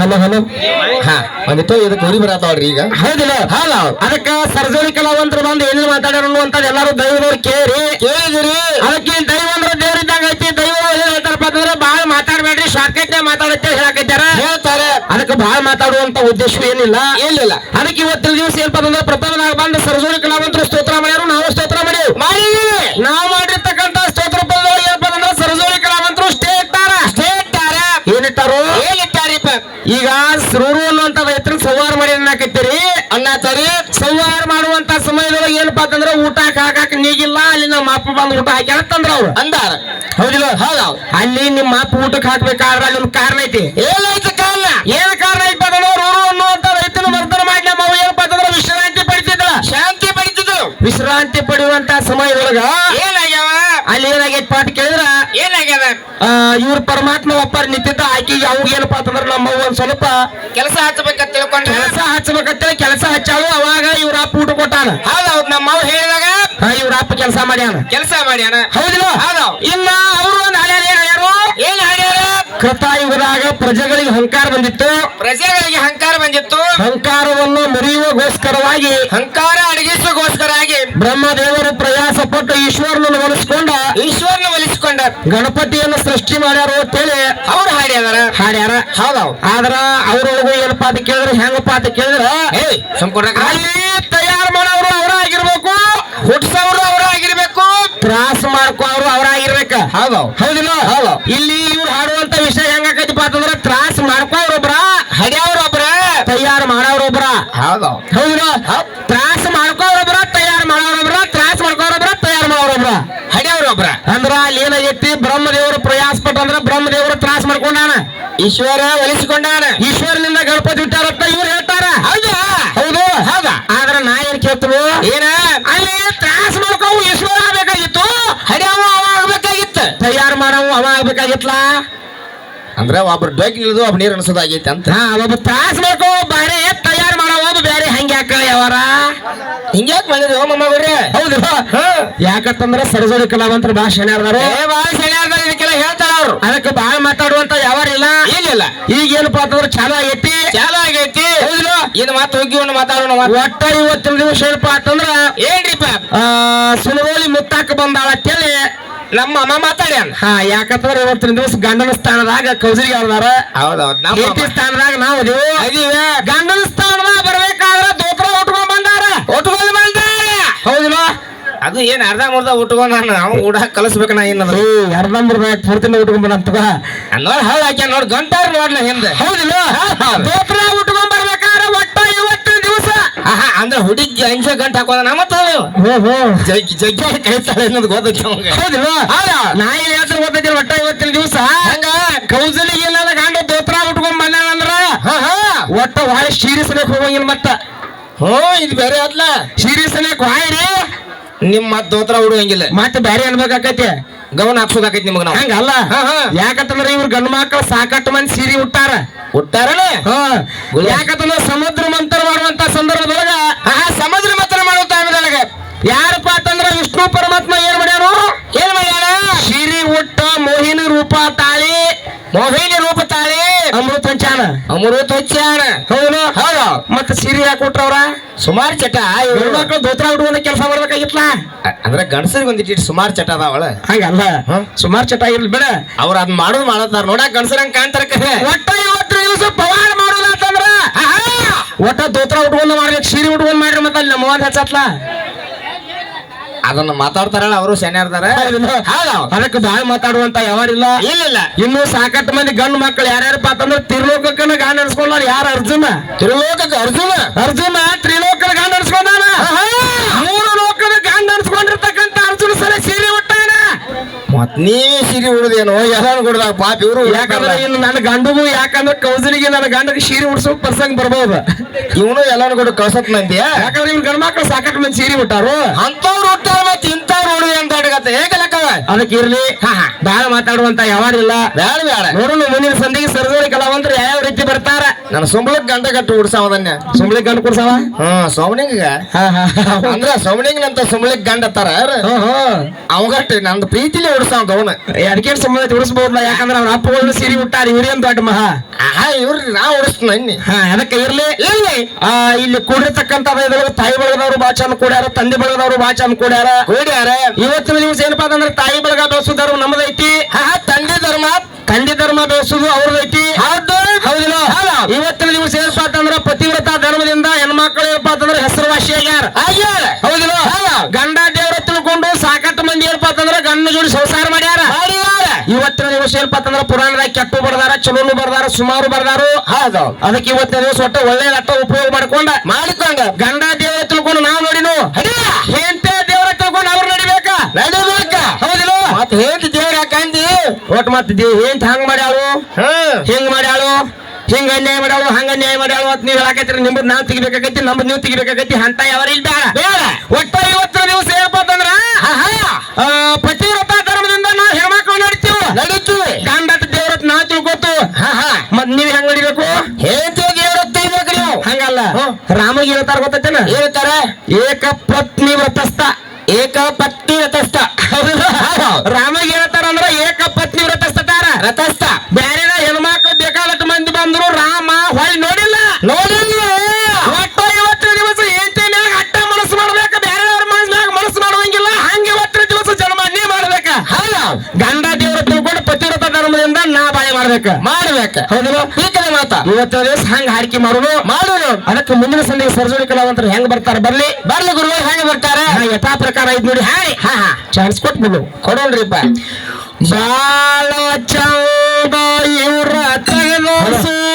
Hello hello ಹಾ ಇದಕ್ಕೆ ಉರಿ ಬರತ್ತಾವ್ರಿ ಈಗ. ಹೌದಿಲ್ಲ. ಹೌದ ಅದಕ್ಕೆ ಸರ್ಜರಿ ಕಲಾವಂತರು ಬಂದು ಏನೇನು ಮಾತಾಡ್ಯಾರ ಅನ್ನುವಂಥದ್ದು ಎಲ್ಲರೂ ದೈವದವ್ರು ಕೇಳಿ ಕೇಳಿದಿರಿ. ಅದಕ್ಕೆ ದೈವ ಅಂದ್ರೆ ದೇವ್ರಿದ್ದಾಗ ಐತಿ ದೈವ ಹೇಳ್ತಾರಪ್ಪ ಅಂತಂದ್ರೆ ಬಾಳ ಮಾತಾಡ್ಬೇಡ್ರಿ ಶಾರ್ಟ್ಕಟ್ ಮಾತಾಡತ್ತೆ ಹೇಳಕತ್ತಾರ ಹೇಳ್ತಾರೆ. ಅದಕ್ಕೆ ಬಾಳ ಮಾತಾಡುವಂತ ಉದ್ದೇಶ ಏನಿಲ್ಲ. ಏನಿಲ್ಲ. ಅದಕ್ಕೆ ಇವತ್ತಿನ ದಿವಸ ಏನಪ್ಪ ಅಂದ್ರೆ ಪ್ರಥಮದಾಗ ಬಂದ ಸರ್ಜರಿ ಕಲಾವಂತರು ಸ್ತೋತ್ರ ಮಾಡ್ಯಾರು ನಾವು ಸ್ತೋತ್ರ ಮಾಡಿ ನಾವು ಅನ್ನತ್ತಾರೆ ಸಂವಾರ ಮಾಡುವಂತ ಸಮಯದೊಳಗೆ ಏನಪ್ಪಾ ಅಂತಂದ್ರೆ ಊಟ ಹಾಕಾಕ ನೀಗಿಲ್ಲ ಅಲ್ಲಿ ನಮ್ಮ ಅಪ್ಪ ಬಂದು ಊಟ ಹಾಕ್ಯಾರ ತಂದ್ರ ಅವ್ರು. ಅಂದಾರ. ಹೌದಿಲ್ಲ? ಹೌದ ಅಲ್ಲಿ ನಿಮ್ಮ ಅಪ್ಪ ಊಟಕ್ಕೆ ಹಾಕ್ಬೇಕಾದ್ರೆ ಅಲ್ಲಿ ಒಂದು ಕಾರಣ ಐತಿ. ಏನೈತಿ ಕಾರಣ? ಏನ್ ಕಾರಣ ಐತಿ ಅಂದ್ರೆ ಊರು ಅನ್ನುವಂತ ರೈತನ ಮರ್ದನ ಮಾಡಿ ನಮ್ಮ ಏನಪ್ಪಾ ಅಂತಂದ್ರೆ ವಿಶ್ರಾಂತಿ ಪಡಿತಿದ್ರ ಶಾಂತಿ ಪಡಿತಿದ್ರು. ವಿಶ್ರಾಂತಿ ಪಡೆಯುವಂತ ಸಮಯದೊಳಗ ಏನಾಗ್ಯಾವ ಅಲ್ಲಿ ಏನಾಗೈತಿ ಪಾಠ ಕೇಳಿದ್ರ? ಏನಾಗ್ಯದ? ಇವ್ರ ಪರಮಾತ್ಮ ಒಪ್ಪಾರ ನಿಂತಿದ್ದ ಆಕಿಗೆ ಅವ್ಗ ಏನಪ್ಪಾ ಅಂತಂದ್ರ ನಮ್ಮ ಒಂದ್ ಸ್ವಲ್ಪ ಕೆಲಸ ಹಚ್ಚಬೇಕಂತ ತಿಳ್ಕೊಂಡ ಕೆಲಸ ಹಚ್ಚಬೇಕಂತೇಳಿ ಕೆಲಸ ಹಚ್ಚಾಳು. ಅವಾಗ ಇವ್ರ ಅಪ್ಪ ಊಟ ಕೊಟ್ಟಾನ. ಹೌದೌದು ನಮ್ಮ ಅವ್ರು ಹೇಳಿದಾಗ? ಇವ್ರ ಅಪ್ಪ ಕೆಲಸ ಮಾಡ್ಯಾನ. ಕೆಲಸ ಮಾಡ್ಯಾನ? ಹೌದಿಲ್ಲ ಹೌದು. ಇಲ್ಲ ಅವರು ಒಂದು ಹಾಡ್ಯಾರ ಏನ್ ಹೇಳ್ಯಾರು? ಕೃತಾಯುಗದಾಗ ಪ್ರಜೆಗಳಿಗೆ ಹಂಕಾರ ಬಂದಿತ್ತು. ಪ್ರಜೆಗಳಿಗೆ ಹಂಕಾರ ಬಂದಿತ್ತು. ಹಂಕಾರವನ್ನು ಮುರಿಯುವಗೋಸ್ಕರವಾಗಿ ಹಂಕಾರ ಅಡಗಿಸುವಗೋಸ್ಕರವಾಗಿ ಬ್ರಹ್ಮದೇವರು ಪ್ರಯಾಸ ಪಟ್ಟು ಈಶ್ವರನನ್ನು ಒಲಿಸಿಕೊಂಡ ಈಶ್ವರನ ಒಲಿಸಿಕೊಂಡ. ಗಣಪತಿಯನ್ನು ಸೃಷ್ಟಿ ಮಾಡ್ಯಾರು ಅಂತೇಳಿ ಅವ್ರು ಹಾಡ್ಯಾರ. ಹಾಡ್ಯಾರ. ಹೌದೌದು. ಆದ್ರ ಅವ್ರೊಳಗು ಏನಪ್ಪಾ ಅಂತ ಕೇಳಿದ್ರೆ ಹೆಂಗಪ್ಪ ಅಂತ ಕೇಳಿದ್ರ? ಅಲ್ಲಿ ತಯಾರು ಮಾಡೋರು ಅವರಾಗಿರ್ಬೇಕು. ಹುಟ್ಟಿಸೋರು ಅವ್ರ ಆಗಿರ್ಬೇಕು ತ್ರಾಸ ಮಾಡ್ಕೋರು ಅವರಾಗಿರ್ಬೇಕ. ಹೌದೌದು. ಹೌದಿಲ್ಲ? ಹೌದು. ಇಲ್ಲಿ ಇವ್ರು ಹಾಡುವಂತ ವಿಷಯ ಹೆಂಗಾಕೈತಿಪ್ಪ ಅಂತಂದ್ರ ತ್ರಾಸ ಮಾಡ್ಕೋರೊಬ್ರ ಹಡ್ಯಾವ್ರೊಬ್ರ ತಯಾರು ತ್ರಾಸ ಮಾಡ್ಕೋರೊಬ್ರ ತಯಾರು ಮಾಡೋರೊಬ್ರ ತ್ರಾಸ ಮಾಡ್ಕೋರೊಬ್ರ ತಯಾರು ಮಾಡೋರೊಬ್ರ ಹಡ್ಯಾವ್ರೊಬ್ರ ಅಂದ್ರ ಅಲ್ಲಿ ಏನಾಗೈತಿ ಬ್ರಹ್ಮದೇವರು ಪ್ರಯಾಸ ಪಟ್ಟಂದ್ರ ಬ್ರಹ್ಮದೇವರು ತ್ರಾಸ ಮಾಡ್ಕೊಂಡಾನ. ಈಶ್ವರ ಒಲಿಸಿಕೊಂಡಾನ. ಈಶ್ವರನಿಂದ ಗಣಪತಿ ಇಟ್ಟಾರತ್ತ ಇವ್ರು ಹೇಳ್ತಾರ. ಹೌದಾ. ಹೌದು. ಹೌದಾ. ಆದ್ರ ನಾ ಏನ್ ಕೇಳ್ತರು ಏನ? ಅಲ್ಲಿ ತ್ರಾಸ ಮಾಡ್ಕೋ ಈಶ್ವರ ಆಗ್ಬೇಕಾಗಿತ್ತು. ಹಡ್ಯಾವ ಅವ ಆಗ್ಬೇಕಾಗಿತ್ತು. ತಯಾರು ಮಾಡವು ಅವ ಆಗ್ಬೇಕಾಗಿತ್ಲಾ? ಅಂದ್ರೆ ಒಬ್ರು ಡೊಗ್ ಇಳಿದು ಒಬ್ಬ ನೀರು ಅನ್ಸೋದಾಗೈತೆ ಅಂತ. ಹಾ ಒಬ್ಬ ತ್ರಾಸ ಬೇಕು ಬೇರೆ ತಯಾರು ಮಾಡೋ ಒಬ್ಬ ಬೇರೆ ಹಂಗ್ಯಾಕ ಯಾವಾರ ಹಿಂಗ್ಯಾಕ್ ಮಾಡಿದ್ರಿ ಓ ಮಮ್ಮಗ್ರಿ ಹೌದು. ಯಾಕಂತಂದ್ರ ಸರಸ್ವತಿ ಕಲಾವಂತರ ಭಾಳ ಏ ಸರಿಯಾದ ಇದಕ್ಕೆಲ್ಲ ಹೇಳ್ತಾರ ಅವ್ರು. ಅದಕ್ಕೆ ಬಾಳ ಮಾತಾಡುವಂತ ಯಾವಾರ ಇಲ್ಲ? ಏನಿಲ್ಲ. ಈಗ ಏನಪ್ಪಾ ಅಂತಂದ್ರೆ ಚಾಲ ಆಗೈತಿ. ಚಾಲ ಆಗೈತಿ. ಹೌದಿಲ್ಲ ಮತ್ತೆ ಹೋಗಿ ಒಂದು ಮಾತಾಡೋಣ ಮಾತು. ಒಟ್ಟ ಇವತ್ತಿನ ದಿವಸ ಹೇಳಪ್ಪ ಅಂತಂದ್ರ ಏನ್ರಿಪ್ಪ? ಸುನಗೋಲಿ ಮುತ್ತಾಕ ಬಂದಾಳ ಅಂತೇಳಿ ನಮ್ಮ ಅಮ್ಮ ಮಾತಾಡ್ಯಾನ ಹಾ ಯಾಕಂತಂದ್ರೆ ಇವತ್ತಿನ ದಿವಸ ಗಂಡನ ಸ್ಥಾನದಾಗ ಕೌಸರಿಗೆ ಅವ್ರದಾರ ಹೌದೌದು ನಮ್ಮ ಸ್ಥಾನದಾಗ ನಾವು ಅದೀವಿ. ಅದೀವಿ. ಗಂಡನ ಸ್ಥಾನದಾಗ ಬರ್ಬೇಕಾದ್ರ ದೋತ್ರ ಉಟ್ಕೊಂಡ್ ಬಂದಾರ. ಒಟ್ಕೊಂಡು ಬಂದಾರ. ಹೌದಿಲ್ಲ ಅದು ಏನ್ ಅರ್ಧ ಮುರ್ಧ ಉಟ್ಕೊಂಡ್ ನಾನು ಅವ್ನು ಕೂಡ ಕಲಿಸ್ಬೇಕು ನಾ ಏನದ ಅರ್ಧ ಅರ್ಧಂಬರ್ದ ಪೂರ್ತಿನ ಉಟ್ಕೊಂಡ್ ಬಂದಂತ ನೋಡ್ ಹಳ್ಳ ಹಾಕ್ಯಾನ ನೋಡ್ ಗಂಟಾರ ನೋಡ್ಲ ಹಿಂದೆ. ಹೌದಿಲ್ಲ ದೋತ್ರ ಉಟ್ಕೊಂಡ್ ಅಂದ್ರೆ ಹುಡುಗಿ ಅಂಶ ಗಂಟ ಹಾಕೋದ ಹೋ ಹೋ. ಜಗ್ಗಿ ಜಗ್ಗಿ ಕೈತಾಳೆ ಅನ್ನೋದು ಗೊತ್ತೈತಿ ಅವಂಗ ಹೌದಿಲ್ಲ ಹೌದಾ? ನಾ ಏನ್ ಹೇಳ್ತಾರೆ ಗೊತ್ತೈತಿ ಒಟ್ಟ ಇವತ್ತಿನ ದಿವಸ? ಹಂಗ? ಕೌಸಲಿಗೆ ಇಲ್ಲ ಗಂಡ ದೋತ್ರ ಉಟ್ಕೊಂಡ್ ಬಂದಾನಂದ್ರ ಅಂದ್ರ? ಹಾ ಒಟ್ಟ ವಾಯ್ ಶೀರಿಸಬೇಕು ಹೋಗಂಗಿಲ್ಲ ಮತ್ತ. ಹ್ಞೂ ಇದು ಬೇರೆ ಅದ್ಲ ಶೀರಿಸಬೇಕು ವಾಯ್ರಿ? ನಿಮ್ಮ ಮತ್ ದೋತ್ರ ಉಡುವಂಗಿಲ್ಲ. ಮತ್ತೆ ಬ್ಯಾರೆ ಅನ್ಬೇಕಾಕೈತಿ? ಗಮನ ಹಾಕ್ಸೋದಾಕೈತಿ ನಿಮಗ ನಾವು. ಹಂಗಲ್ಲ. ಯಾಕಂತಂದ್ರ ಇವ್ರ ಗಂಡ ಮಕ್ಕಳು ಸಾಕಷ್ಟು ಮಂದಿ ಸೀರೆ ಉಟ್ಟಾರ. ಉಟ್ಟಾರ ಹಾ. ಗುಲಾಬಿ. ಯಾಕಂತಂದ್ರ ಸಮುದ್ರ ಮಂತ್ರ ಮಾಡುವಂತ ಸಂದರ್ಭದೊಳಗ ಆಹಾ ಸಮುದ್ರ ಮಂತ್ರ ಮಾಡೋ ಟೈಮ್ದೊಳಗ ಯಾರಪ್ಪ ಅಂತಂದ್ರ ವಿಷ್ಣು ಪರಮಾತ್ಮ ಏನ್ ಮಾಡ್ಯಾರು ಏನ್ ಮಾಡ್ಯಾರ ಸಿರಿ ಉಟ್ಟ ಮೋಹಿನಿ ರೂಪ ತಾಳಿ. ಮೋಹಿನಿ ರೂಪ ತಾಳಿ. ಅಮೃತ ಹಂಚಾನ ಅಮೃತ ಹಚ್ಚಾಣ ಹೌದು. ಹೌದು. ಮತ್ತ ಸೀರೆ ಯಾಕೆ ಕೊಟ್ರವ್ರ ಸುಮಾರು ಚಟ. ಮಕ್ಕಳು ದೋತ್ರ ಹುಡುಗನ ಕೆಲಸ ಮಾಡ್ಬೇಕಾಗಿತ್ತ ಅಂದ್ರೆ ಗಂಡಸರಿಗೆ ಒಂದಿಟ್ಟು ಸುಮಾರು ಚಟ ಅದಾವಳ ಹಂಗಲ್ಲ. ಸುಮಾರು ಚಟ ಇರ್ಲಿ ಬೇಡ. ಅವ್ರ ಅದ್ ಮಾಡೋದ್ ಮಾಡತ್ತಾರ. ನೋಡಕ್ ಗಂಡಸರಂಗ್ ಕಾಣ್ತಾರ ಕರೆ. ಒಟ್ಟ ಇವತ್ತು ದೋತ್ರ ಉಟ್ಕೊಂಡ್ ಮಾಡ್ಬೇಕು ಸೀರೆ ಉಟ್ಕೊಂಡ್ ಮಾಡ್ರಿ ಮತ್ತೆ ಅಲ್ಲಿ ನಮ್ಮ ಹಚ್ಚತ್ಲ. ಅದನ್ನ ಮಾತಾಡ್ತಾರಲ್ಲ ಅವರು ಶನಿ ಇರ್ತಾರೆ ಅದಕ್ಕೆ ಬಾಳ ಮಾತಾಡುವಂತ ಯಾವಿಲ್ಲ ಇಲ್ಲ ಇನ್ನು ಸಾಕಷ್ಟು ಮಂದಿ ಗಂಡು ಮಕ್ಕಳು ಯಾರ್ಯಾರಪ್ಪ ಅಂತಂದ್ರೆ ತಿರ್ಲೋಕಕ್ಕನ ಗಾನ ಅನ್ಸ್ಕೊಂಡ ಯಾರ ಅರ್ಜುನ? ತಿರುಲೋಕಕ್ಕೆ ಅರ್ಜುನ? ಅರ್ಜುನ ತ್ರಿಲೋಕನ ಗಾನ ಮತ್ ನೀ ಸಿರಿ ಉಡದೇನು ಎಲ್ಲಾನು ಕೊಡ್ದಾಗ ಪಾಪ ಇವರು ಯಾಕಂದ್ರೆ ಇನ್ನು ನನ್ನ ಗಂಡಗೂ ಯಾಕಂದ್ರೆ ಕೌಸಲಿಗೆ ನನ್ನ ಗಂಡಗೆ ಸೀರೆ ಉಡ್ಸೋ ಪ್ರಸಂಗ ಬರ್ಬೋದು. ಇವನು ಎಲ್ಲಾನು ಕೊಡು ಕಳ್ಸತ್ ನಂದಿ ಯಾಕಂದ್ರೆ ಇವ್ನ ಗಂಡ ಮಕ್ಕಳು ಸಾಕಷ್ಟು ಮಂದಿ ಸೀರೆ ಬಿಟ್ಟಾರು ಅಂತವ್ರು ಹುಟ್ಟಾರ ಮತ್ತೆ ಇಂಥವ್ರು ಅಂತ ಅದಕ್ಕೆ ಇರ್ಲಿ. ಬಾಳ ಮಾತಾಡುವಂತ ಯಾವಾರಿಲ್ಲ ಬೇಡ ಬೇಡ ನೋಡಲು ಮುಂದಿನ ಸಂಧಿಗೆ ಸರ್ದೂರಿ ಕಲಾವಂತರು ಯಾವ ರೀತಿ ಬರ್ತಾರ? ನನ್ನ ಸುಂಬಳಕ್ ಗಂಡ ಕಟ್ಟು ಉಡ್ಸಾವದನ್ಯ ಸುಮ್ಳಿ ಗಂಡ ಕೊಡ್ಸವ? ಹಾ ಹಾ ಅಂದ್ರ ಅಂತ ಸುಂಬಳಕ್ ಗಂಡ ತರ ಅವಂಗಟ್ಟು ನಂದು ಪ್ರೀತಿಲಿ ಉಡ್ಸ ಉಡ್ಸಾವ್ ಗೌನ. ಅದಕ್ಕೆ ಸಂಬಂಧ ಉಡಿಸ್ಬೋದಲ್ಲ ಯಾಕಂದ್ರೆ ಅವ್ರ ಅಪ್ಪಗಳು ಸಿರಿ ಉಟ್ಟಾರ ಇವ್ರೇನ್ ದೊಡ್ಡ ಮಹಾ? ಹಾ ಇವ್ರಿ ನಾ ಉಡಿಸ್ತೀನಿ ಹಾ ಅದಕ್ಕೆ ಇರ್ಲಿ. ಇಲ್ಲಿ ಆ ಇಲ್ಲಿ ಕೂಡಿರ್ತಕ್ಕಂತ ತಾಯಿ ಬಳಗದವರು ಬಾಳ ಚಂದ ಕೂಡ್ಯಾರ ತಂದೆ ಬಳಗದವರು ಬಾಳ ಚಂದ ಕೂಡ್ಯಾರ. ಕೂಡ್ಯಾರ. ಇವತ್ತಿನ ದಿವಸ ಏನಪ್ಪಾ ಅಂದ್ರೆ ತಾಯಿ ಬಳಗ ಬೆಳೆಸೋ ಧರ್ಮ ನಮ್ಮದೈತಿ ತಂದೆ ಧರ್ಮ. ತಂದೆ ಧರ್ಮ ಬೆಳೆಸೋದು ಅವ್ರದೈತಿ ಹೌದು. ಹೌದಿಲ್ಲ ಇವತ್ತಿನ ದಿವಸ ಏನಪ್ಪಾ ಪತಿವ್ರತ ಧರ್ಮದಿಂದ ಹೆಣ್ಮಕ್ಳು ಏನಪ್ಪಾ ಅಂತಂದ್ರೆ ಹೆಸರುವಾಸಿ ಆಗ್ಯಾರ. ಹೌದಿಲ್ಲ ಗಂಡ ದೇವರ ತಿಳ್ಕೊಂಡು ಸಾಕಷ್ಟು ಮಂದಿ ಏನಪ್ಪಾ ಅಂತಂದ್ರ ಗಂಡ ಜೋಡಿ ಸಂಸಾರ ಮಾಡ್ಯಾರ. ಇವತ್ತಿನ ದಿವಸ ಏನಪ್ಪಾ ಪುರಾಣದ ಪುರಾಣದಾಗ ಕೆಟ್ಟು ಬರ್ದಾರ ಚಲೋನು ಬರ್ದಾರ ಸುಮಾರು ಬರ್ದಾರು. ಹೌದು. ಅದಕ್ಕೆ ಇವತ್ತಿನ ದಿವಸ ಒಟ್ಟ ಒಳ್ಳೆ ಅಟ್ಟ ಉಪಯೋಗ ಮಾಡ್ಕೊಂಡ. ಮಾಡಿಕೊಂಡ. ಗಂಡ ದೇವರ ತಿಳ್ಕೊಂಡು ನಾವು ನೋಡಿನು. ಹೆಂತೆ ದೇವರ ತಿಳ್ಕೊಂಡು ಅವ್ರು ನಡಿಬೇಕ. ಮತ್ ಹೇಳಿ ದೇವ್ರ ಯಾಕಂದಿ ಒಟ್ ಮತ್ತೆ ದೇ ಏನ್ ಹಂಗ್ ಮಾಡ್ಯಾಳು? ಹ್ಮ್ ಹಿಂಗ್ ಮಾಡ್ಯಾಳು? ಹಿಂಗ ಅನ್ಯಾಯ ಮಾಡ್ಯಾಳು? ಹಂಗ ಅನ್ಯಾಯ ಮಾಡ್ಯಾಳು? ಅಂತ ನೀವ್ ಹೇಳಕತ್ತೀರಿ ನಿಮ್ಮದ್ ನಾವ್ ತೆಗಿಬೇಕಾಗೈತಿ ನಮ್ಮದ್ ನೀವ್ ತೆಗಿಬೇಕಾಗೈತಿ ಅಂತ ಯಾವ ಇಲ್ಲ ಬೇಡ. ಒಟ್ಟ ಇವತ್ತಿನ ದಿವಸ ಪ್ರತಿ ಪತಿವ್ರತ ಧರ್ಮದಿಂದ ನಾವ್ ಹೆಣ್ಮಕ್ಳು ನಡಿತೀವಿ. ನಡೀತೀವಿ. ಗಂಡತ ದೇವ್ರತ್ ನಾವ್ ತಿಳ್ಕೊತು ಹಾ ಹಾ ಮತ್ ನೀವ್ ಹೆಂಗ್ ನಡಿಬೇಕು? ಹೇಳ್ತೀವಿ ದೇವ್ರತ್ ನೀವು. ಹಂಗಲ್ಲ. ರಾಮಗ್ ಹೇಳ್ತಾರ ಗೊತ್ತೈತೇನ? ಹೇಳ್ತಾರ. ಏಕ ಪತ್ನಿ ಏಕ ಪತ್ನಿ ರಥಸ್ಥ ರಾಮ ಹೇಳ್ತಾರ ಅಂದ್ರ ಏಕ ಪತ್ನಿ ವ್ರತಸ್ಥತಾರ ರಥಸ್ಥ ಬ್ಯಾರೆ ಮಾಡ್ಬೇಕ? ಮಾಡ್ಬೇಕ. ಹೌದಲ್ಲ? ಈ ಕಡೆ ಮಾತ. ಇವತ್ತ ದಿವಸ ಹಂಗ ಹಾಡಿಕೆ ಮಾಡೋನು ಮಾಡೋನು ಅದಕ್ಕೆ ಮುಂದಿನ ಸಂದಿಗೆ ಸರ್ಜರಿ ಕಲಾವಂತರು ಹೆಂಗ್ ಬರ್ತಾರ ಬರ್ಲಿ? ಬರ್ಲಿ ಗುರು ಹೆಂಗ ಬರ್ತಾರ? ಯಥಾ ಪ್ರಕಾರ ಐದ್ ನೋಡಿ. ಹಾಡಿ. ಹಾ ಹಾ. ಚಾನ್ಸ್ ಕೊಟ್ಬಿಡು. ಕೊಡೋಣ್ರಿಪ್ಪ ಬಾಳ ಚಂದ ಇವ್ರ